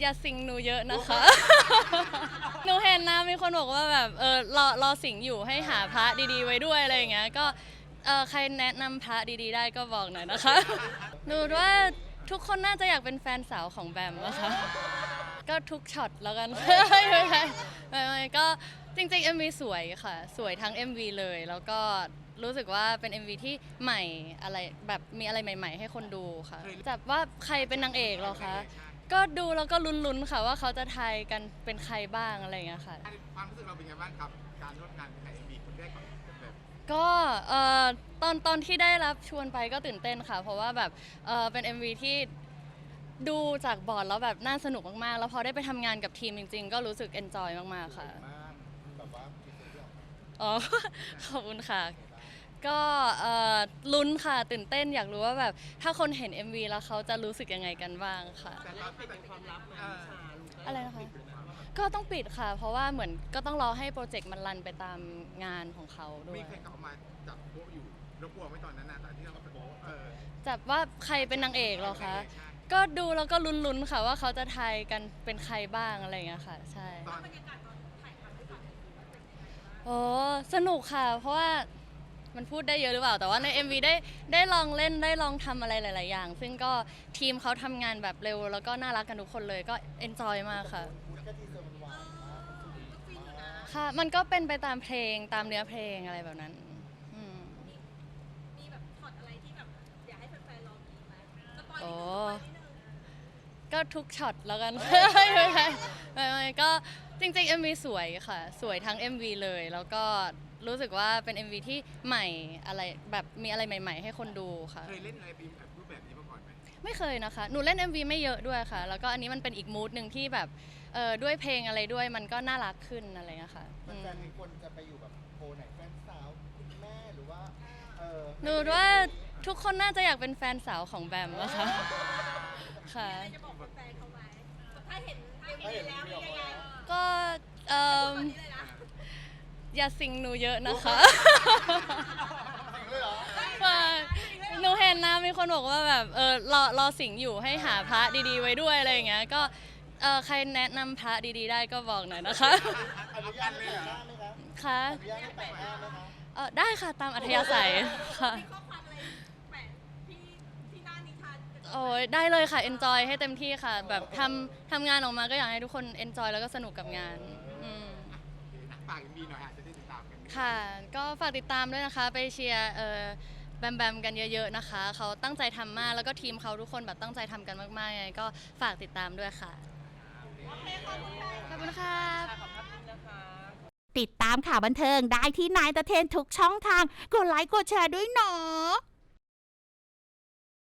อย่าสิงหนูเยอะนะคะ หนูเห็นนะมีคนบอกว่าแบบเออรอรอสิงอยู่ให้หาพระดีๆไว้ด้วยอะไรอย่างเงี้ยก็เออใครแนะนำพระดีๆได้ก็บอกหน่อยนะคะ หนูว่าทุกคนน่าจะอยากเป็นแฟนสาวของแบมนะคะ ก็ทุกช็อตแล้วกันไม่ไม่ไม่ไม่ไม่ก็จริงๆ MV สวยค่ะ สวยทั้ง MV เลย แล้วก็รู้สึกว่าเป็น MV ที่ใหม่อะไรแบบมีอะไรใหม่ ๆ ให้คนดูค่ะจับว่าใครเป็นนางเอกเหรอคะ ก็ดูแล้วก็ลุ้นๆค่ะว่าเขาจะทายกันเป็นใครบ้างอะไรอย่างเงี้ยค่ะ ความรู้สึกเราเป็นไงบ้างครับ การร่วมงานกับไอเอ็มบีคนแรกของแบบก็เอ่อตอนตอนที่ได้รับชวนไปก็ตื่นเต้นค่ะ เพราะว่าแบบเอ่อเป็น MV ที่ดูจากบอร์ดแล้วแบบน่าสนุกมากๆ แล้วพอได้ไปทำงานกับทีมจริง ๆ ก็รู้สึกเอนจอยมากๆค่ะ มากแบบว่ามีคนเลือกอ๋อ ขอบคุณค่ะ ก็เอ่อลุ้นค่ะตื่นเต้นอยากรู้ว่าแบบถ้าคนเห็น MV แล้วเขาจะรู้สึกยังไงกันบ้างค่ะ แต่ตอนที่เป็นความลับมาอะไรนะคะ ก็ต้องปิดค่ะ เพราะว่าเหมือนก็ต้องรอให้โปรเจกต์มันรันไปตามงานของเขาด้วมีย ใครเข้ามาจับโป๊ะอยู่เรากลัวไหมตอนนั้นนะตอนที่เราไปโป๊ะเออจับว่าใครเป็นนางเอกเหรอคะ ก็ดูแล้วก็ลุ้นๆค่ะว่าเขาจะทายกันเป็นใครบ้างอะไรอย่างเงี้ยค่ะ ใช่ ตอนโอ้สนุกค่ะ เพราะว่า มันพูดได้เยอะหรือเปล่า แต่ว่าใน MV ได้ได้ลองเล่นได้ลองทำอะไรหลาย ๆ อย่าง ซึ่งก็ทีมเขาทำงานแบบเร็ว แล้วก็น่ารักกันทุกคนเลยก็เอนจอยมากค่ะค่ะ มันก็เป็นไปตามเพลงตามเนื้อเพลงอะไรแบบนั้นอืมมีแบบช็อตอะไรที่แบบอยากให้แฟนๆลองกินไหมสปอยโอ้ นิดนึงสปอยนิดนึง ก็ทุกช็อตแล้วกันไม่ไม่ไม่ไม่ไม่ก็จริงๆ MV สวยค่ะ สวยทั้ง MV เลย แล้วก็ รู้สึกว่าเป็น MV ที่ใหม่อะไรแบบมีอะไรใหม่ ๆ ให้คนดูค่ะ เคยเล่นอะไรเป็นแบบรูปแบบนี้มาก่อนไหมไม่เคยนะคะ หนูเล่น MV ไม่เยอะด้วยค่ะ แล้วก็อันนี้มันเป็นอีกมูดหนึ่งที่แบบเออด้วยเพลงอะไรด้วยมันก็น่ารักขึ้นอะไรเงี้ยค่ะอืมแฟนๆมีคนจะไปอยู่แบบโพลไหนแฟนสาวคุณแม่หรือว่าเออหนูว่าทุกคนน่าจะอยากเป็นแฟนสาวของแบมอะค่ะค่ะอะไรจะบอกแฟนๆเขาไหมถ้าเห็นเอ็มวีแล้วเป็นยังไงก็เอ่อ ตอนนี้เลยนะ อย่าสิงหนูเยอะนะคะจริงเลยเหรอว่าหนูเห็นนะมีคนบอกว่าแบบเออรอรอสิงอยู่ให้หาพระดีๆไว้ด้วยอะไรอย่างเงี้ยก็เออใครแนะนำพระดีๆได้ก็บอกหน่อยนะคะอนุญาตให้แปะหน้าไหมคะค่ะอนุญาตให้แปะหน้าไหมคะเออได้ค่ะตามอัธยาศัยค่ะ มีข้อความอะไรแปะที่ที่หน้านิทานโอ้ยได้เลยค่ะ enjoy ให้เต็มที่ค่ะ แบบทำทำงานออกมาก็อยากให้ทุกคน enjoy แล้วก็สนุกกับงานอืม ฝากเอ็มบีหน่อยอาจจะได้ติดตามกันค่ะ ก็ฝากติดตามด้วยนะคะ ไปเชียร์เออแบมแบมกันเยอะๆนะคะ เขาตั้งใจทำมาก แล้วก็ทีมเขาทุกคนแบบตั้งใจทำกันมากๆยังไงก็ฝากติดตามด้วยค่ะ ขอบคุณค่ะ ติดตามข่าวบันเทิงได้ที่นายตะเทนทุกช่องทาง กดไลค์กดแชร์ด้วยเนาะ